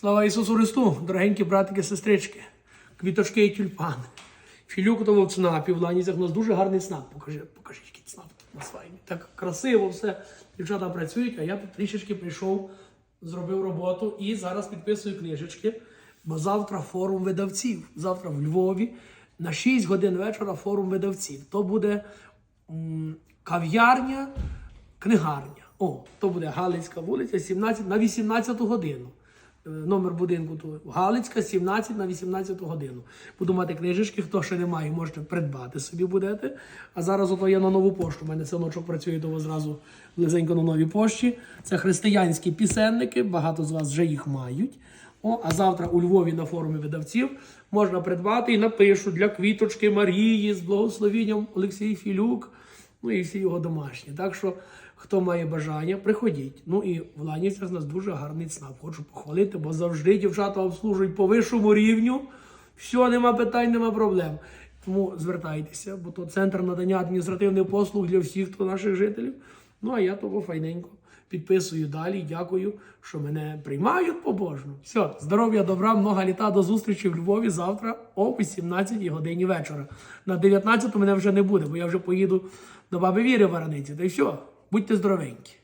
Слава Ісусу Христу, дорогенькі братики, сестрички, квіточки і тюльпани. Філюк того в ЦНАПі, в Ланізях у нас дуже гарний ЦНАП. Покажи, покажи, який ЦНАП на свайні. Так красиво все. Дівчата працюють, а я тут трішечки прийшов, зробив роботу і зараз підписую книжечки. Бо завтра форум видавців. Завтра в Львові на 6 годин вечора форум видавців. То буде м, кав'ярня, книгарня. О, то буде Галицька вулиця, 17 на 18 годину. Е, Номер будинку то Галицька, 17 на 18 годину. Буду мати книжечки, хто ще не має, можете придбати собі будете. А зараз ото я на нову пошту. У мене синочок працює того зразу близенько на новій пошті. Це християнські пісенники, багато з вас вже їх мають. О, а завтра у Львові на форумі видавців можна придбати і напишу для квіточки Марії з благословенням Олексій Філюк, ну і всі його домашні. Так що, хто має бажання, приходіть. Ну і в Ланівцях у нас дуже гарний ЦНАП. Хочу похвалити, бо завжди дівчата обслужують по вищому рівню. Все, нема питань, нема проблем. Тому звертайтеся, бо то центр надання адміністративних послуг для всіх хто наших жителів. Ну а я того файненько підписую далі. Дякую, що мене приймають побожно. Все, здоров'я, добра, много літа до зустрічі в Львові завтра о 18 годині вечора. На 19 мене вже не буде, бо я вже поїду до баби Віри в Вараниці. Та й все, будьте здоровенькі.